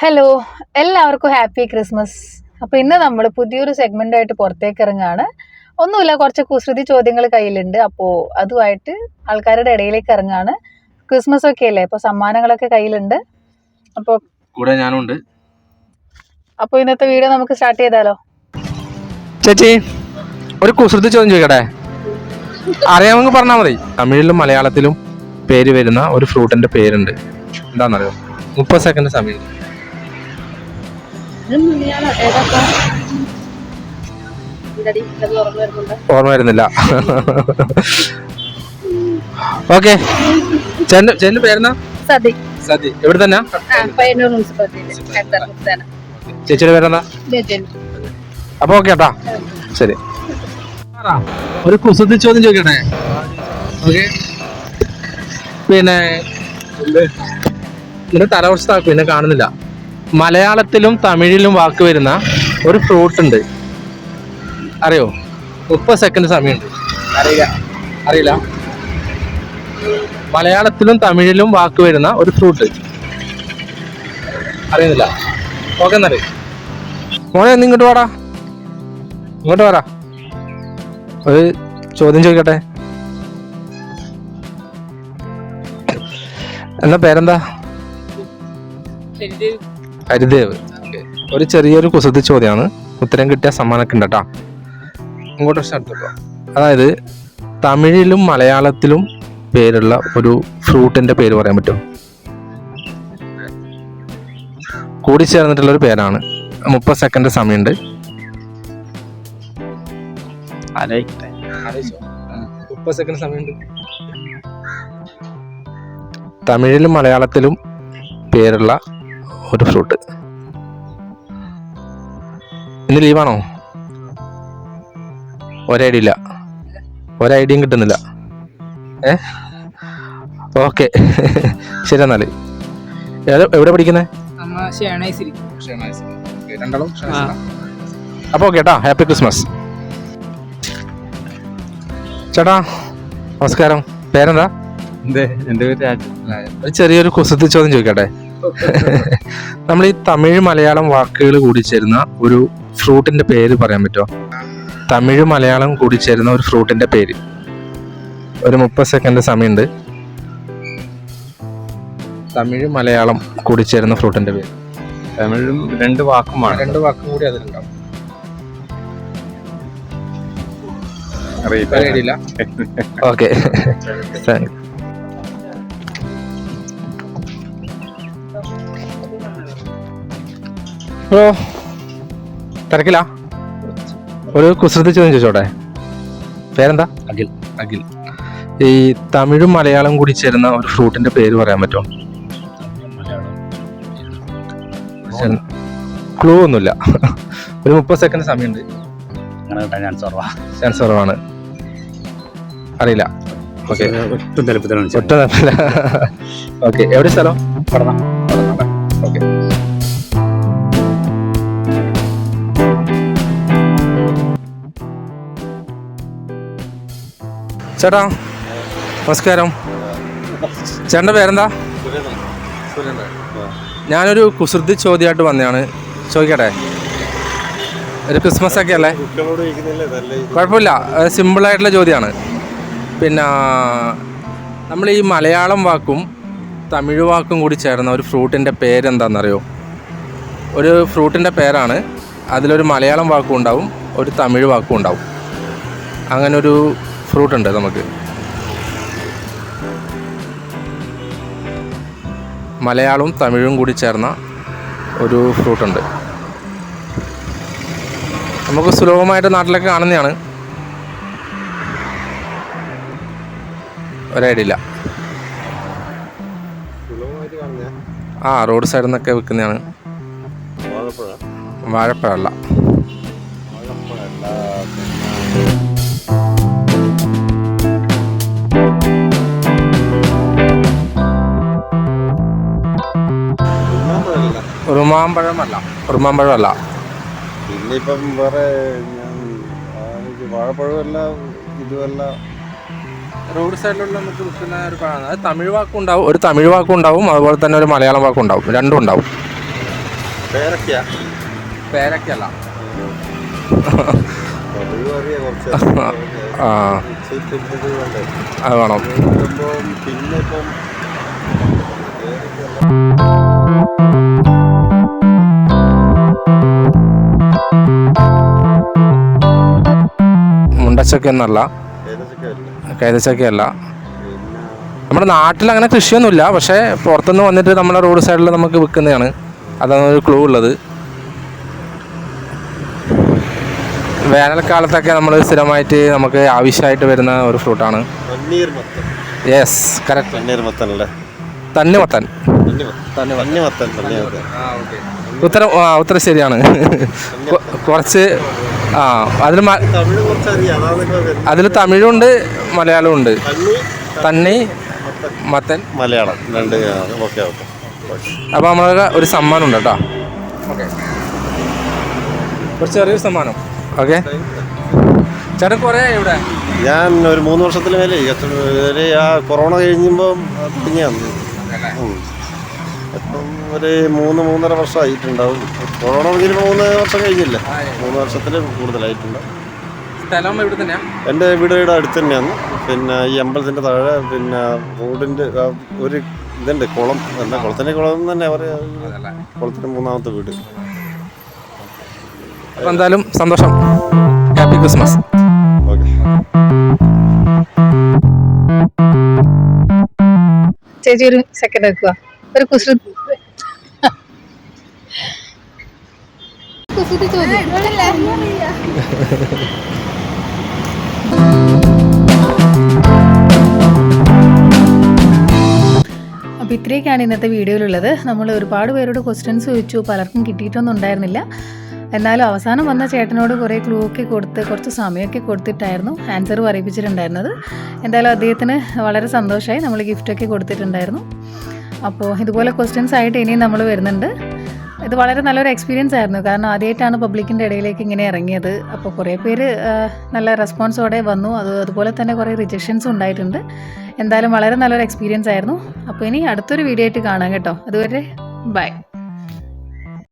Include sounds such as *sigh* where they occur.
Hello എല്ലാവർക്കും happy Christmas അപ്പോൾ ഇന്ന് നമ്മൾ പുതിയൊരു സെഗ്മെന്റ് ആയിട്ട് പുറത്തേക്ക് ഇറങ്ങാണ്. ഒന്നുമില്ല കുറച്ച് കുസൃതി ചോദ്യങ്ങൾ കയ്യിലുണ്ട്. അപ്പോൾ അതുമായിട്ട് ആൾക്കാരുടെ ഇടയിലേക്ക് ഇറങ്ങാണ്. ക്രിസ്മസ് ഒക്കെ അല്ലേ? അപ്പോൾ സമ്മാനങ്ങളൊക്കെ കയ്യിലുണ്ട്. അപ്പോൾ കൂടെ ഞാനുണ്ട്. അപ്പോൾ ഇന്നത്തെ വീഡിയോ നമുക്ക് സ്റ്റാർട്ട് ചെയ്താലോ? ചേച്ചി ഒരു കുസൃതി ചോദ്യം ചോദിക്കട്ടെ? അറിയാമെങ്കിൽ പറഞ്ഞാൽ മതി. തമിഴിലും മലയാളത്തിലും പേര് വരുന്ന ഒരു ഫ്രൂട്ടിന്റെ പേരുണ്ട്. എന്താണെന്നറിയോ? മുപ്പത് സെക്കൻഡ് സമയം. ഓർമ്മ വരുന്നില്ല. ഓക്കെ. ചെന്നു ചെന്നു പേരെന്നാ? സതി. സതി. എവിടെ തന്നെ ചേച്ചിയുടെ പേരെന്താ അപ്പൊ ഓക്കെ കേട്ടാ ശരി. ഒരു കുസൃതി ചോദ്യം ചോദിക്കട്ടെ? ഓക്കെ. പിന്നെ നിന്റെ തലവർഷത്താക്കും പിന്നെ കാണുന്നില്ല. മലയാളത്തിലും തമിഴിലും വാക്ക് വരുന്ന ഒരു ഫ്രൂട്ട് ഉണ്ട്. അറിയോ? മുപ്പത് സെക്കൻഡ് സമയമുണ്ട്. അറിയില്ല. അറിയില്ല. മലയാളത്തിലും തമിഴിലും വാക്ക് വരുന്ന ഒരു ഫ്രൂട്ട് അറിയുന്നില്ല. ഓക്കെ എന്നറി മോനെ ഒന്ന് ഇങ്ങോട്ട് വാടാ. ഇങ്ങോട്ട് വരാ ഒരു ചോദ്യം ചോദിക്കട്ടെ? എന്നാ പേരെന്താ? ഹരിദേവ് ഒരു ചെറിയൊരു കുസൃതി ചോദ്യമാണ് ഉത്തരം കിട്ടിയ സമ്മാനമൊക്കെ ഉണ്ട് കേട്ടോ. ഇങ്ങോട്ട് പക്ഷെ അടുത്തോട്ടോ അതായത് തമിഴിലും മലയാളത്തിലും പേരുള്ള ഒരു ഫ്രൂട്ടിന്റെ പേര് പറയാൻ പറ്റും കൂടി ചേർന്നിട്ടുള്ള ഒരു പേരാണ്. മുപ്പത് സെക്കൻഡ് സമയമുണ്ട്. മുപ്പത് സെക്കൻഡ് സമയമുണ്ട്. തമിഴിലും മലയാളത്തിലും പേരുള്ള ഒരു ഫ്രൂട്ട് ഇന്ന് ലീവാണോ ഒരൈഡിയ ഇല്ല. ഒരൈഡിയും കിട്ടുന്നില്ല. ഏ? ഓക്കെ. ശരി എന്നാൽ. എവിടെ പഠിക്കുന്നത് അപ്പൊ ഓക്കെ കേട്ടാ ഹാപ്പി ക്രിസ്മസ് ചേട്ടാ നമസ്കാരം. പേരെന്താ? എന്റെ പേര് ചെറിയൊരു കുസൃതി ചോദ്യം ചോദിക്കട്ടെ. *laughs* നമ്മൾ ഈ തമിഴ് മലയാളം വാക്കുകൾ കൂടി ചേരുന്ന ഒരു ഫ്രൂട്ടിന്റെ പേര് പറയാൻ പറ്റുമോ? തമിഴ് മലയാളം കൂടി ചേരുന്ന ഒരു ഫ്രൂട്ടിന്റെ പേര്. ഒരു മുപ്പത് സെക്കൻഡ് സമയമുണ്ട്. തമിഴ് മലയാളം കൂടി ചേരുന്ന ഫ്രൂട്ടിന്റെ പേര്. തമിഴും രണ്ട് വാക്കുമാണ്. രണ്ട് വാക്കും കൂടി അതിലുണ്ടാവും. അറിയില്ല. *laughs* ഓക്കെ. *laughs* ഓ തിരക്കില്ല ഒരു കുസൃതി ചോദ്യം ചോദിച്ചോട്ടെ? പേരെന്താ? അഖിൽ. അഖിൽ. ഈ തമിഴും മലയാളം കൂടി ചേരുന്ന ഒരു ഫ്രൂട്ടിന്റെ പേര് പറയാൻ പറ്റുമോ? ക്ലൂ ഒന്നുമില്ല. ഒരു മുപ്പത് സെക്കൻഡ് സമയമുണ്ട്. ചാൻസ് കുറവാ. ചാൻസ് കുറവാണ്. അറിയില്ല. ഓക്കെ ഒട്ടും തലപ്പത്തിലാണ് ഓക്കെ എവിടെ സ്ഥലം? പഠനം ഓക്കെ ചേട്ടാ നമസ്കാരം. ചേട്ടന്റെ പേരെന്താ? ഞാനൊരു കുസൃതി ചോദ്യമായിട്ട് വന്നതാണ്. ചോദിക്കട്ടെ? ഒരു ക്രിസ്മസ് ഒക്കെ അല്ലേ? കുഴപ്പമില്ല. സിമ്പിളായിട്ടുള്ള ചോദ്യമാണ്. പിന്നെ നമ്മൾ ഈ മലയാളം വാക്കും തമിഴ് വാക്കും കൂടി ചേർന്ന ഒരു ഫ്രൂട്ടിന്റെ പേരെന്താണെന്നറിയോ? ഒരു ഫ്രൂട്ടിന്റെ പേരാണ്. അതിലൊരു മലയാളം വാക്കും ഉണ്ടാവും ഒരു തമിഴ് വാക്കും ഉണ്ടാവും. അങ്ങനൊരു ഫ്രൂട്ട് ഉണ്ട് നമുക്ക്. മലയാളവും തമിഴും കൂടി ചേർന്ന ഒരു ഫ്രൂട്ട് ഉണ്ട്. നമുക്ക് സുലഭമായിട്ട് നാട്ടിലൊക്കെ കാണുന്നതാണ്. ഒരൈഡില്ല ആ റോഡ് സൈഡിൽ നിന്നൊക്കെ വിൽക്കുന്നതാണ്. വാഴപ്പഴമല്ല ഉറുമാമ്പഴമല്ല ഉറുമാമ്പഴമല്ല പിന്നെ ഇപ്പം വേറെ ഞാൻ വാഴപ്പഴമല്ല ഇതുമല്ല. റോഡ് സൈഡിലുള്ള നമുക്ക് വിൽക്കുന്ന ഒരു പഴമാണ് അത് തമിഴ് വാക്കുണ്ടാവും ഒരു തമിഴ് വാക്കുണ്ടാവും അതുപോലെ തന്നെ ഒരു മലയാളം വാക്കുണ്ടാവും രണ്ടും ഉണ്ടാവും. പേരക്ക. പേരക്കല്ല ആ. അത് വേണം. പിന്നെ ഇപ്പം മുണ്ടച്ചക്ക എന്നല്ല കൈതച്ചക്കയല്ല. നമ്മുടെ നാട്ടിൽ അങ്ങനെ കൃഷിയൊന്നുമില്ല. പക്ഷേ പുറത്തുനിന്ന് വന്നിട്ട് നമ്മുടെ റോഡ് സൈഡിൽ നമുക്ക് വിൽക്കുന്നതാണ്. അതാണ് ഒരു ക്ലൂ ഉള്ളത്. വേനൽക്കാലത്തൊക്കെ നമ്മൾ സ്ഥിരമായിട്ട് നമുക്ക് ആവശ്യമായിട്ട് വരുന്ന ഒരു ഫ്രൂട്ടാണ് യെസ് കറക്റ്റ് തണ്ണിമത്തൻ. ഉത്തരം ഉത്തരം ശരിയാണ്. കുറച്ച് ആ അതിൽ കുറച്ച്. അതിൽ തമിഴുണ്ട് മലയാളം ഉണ്ട്. തണ്ണി മത്തൻ. മലയാളം രണ്ട് ഓക്കെ ഓക്കെ. അപ്പോൾ നമ്മളൊക്കെ ഒരു സമ്മാനം ഉണ്ട് കേട്ടോ. ഓക്കെ. ഒരു ചെറിയൊരു സമ്മാനം. ഓക്കെ. ചേട്ടൻ കുറേ ഇവിടെ? ഞാൻ ഒരു മൂന്ന് വർഷത്തിന് മേലെ ഒരു ആ കൊറോണ കഴിയുമ്പോൾ തുടങ്ങിയാണ് ഒരു മൂന്ന് മൂന്നര വർഷം ആയിട്ടുണ്ടാവും കൊറോണ കഴിഞ്ഞിട്ട് മൂന്ന് വർഷം കഴിഞ്ഞില്ലേ? മൂന്ന് വർഷത്തിൽ കൂടുതലായിട്ടുണ്ട്. സ്ഥലം ഇവിടെ തന്നെയാണ് എന്റെ വീടുകളുടെ അടുത്ത് തന്നെയാണ്. പിന്നെ ഈ അമ്പലത്തിന്റെ താഴെ പിന്നെ റോഡിന്റെ ഒരു ഇതുണ്ട് കുളം. എന്താ കുളത്തിന്റെ കുളം എന്ന് തന്നെ പറയാ. കുളത്തിന്റെ മൂന്നാമത്തെ വീട്. അപ്പോൾ എന്തായാലും സന്തോഷം. Happy Christmas okay. ചേച്ചി ഒരു സെക്കൻഡ് വെക്കുക ഒരു കുസൃതി. കുസൃതി അപ്പോൾ ഇത്രയൊക്കെയാണ് ഇന്നത്തെ വീഡിയോയിലുള്ളത്. നമ്മൾ ഒരുപാട് പേരോട് ക്വസ്റ്റ്യൻസ് ചോദിച്ചു. പലർക്കും കിട്ടിയിട്ടൊന്നും ഉണ്ടായിരുന്നില്ല. എന്നാലും അവസാനം വന്ന ചേട്ടനോട് കുറേ ക്ലൂ ഒക്കെ കൊടുത്ത് കുറച്ച് സമയമൊക്കെ കൊടുത്തിട്ടായിരുന്നു ആൻസർ പറയിപ്പിച്ചിട്ടുണ്ടായിരുന്നത്. എന്തായാലും അദ്ദേഹത്തിന് വളരെ സന്തോഷമായി നമ്മൾ ഗിഫ്റ്റൊക്കെ കൊടുത്തിട്ടുണ്ടായിരുന്നു. അപ്പോൾ ഇതുപോലെ ക്വസ്റ്റ്യൻസ് ആയിട്ട് ഇനിയും നമ്മൾ വരുന്നുണ്ട്. ഇത് വളരെ നല്ലൊരു എക്സ്പീരിയൻസ് ആയിരുന്നു. കാരണം ആദ്യമായിട്ടാണ് പബ്ലിക്കിന്റെ ഇടയിലേക്ക് ഇങ്ങനെ ഇറങ്ങിയത്. അപ്പോൾ കുറേ പേര് നല്ല റെസ്പോൺസോടെ വന്നു. അത് അതുപോലെ തന്നെ കുറേ റിജക്ഷൻസും ഉണ്ടായിട്ടുണ്ട്. എന്തായാലും വളരെ നല്ലൊരു എക്സ്പീരിയൻസ് ആയിരുന്നു. അപ്പോൾ ഇനി അടുത്തൊരു വീഡിയോ ആയിട്ട് കാണാം കേട്ടോ. അതുവരെ ബൈ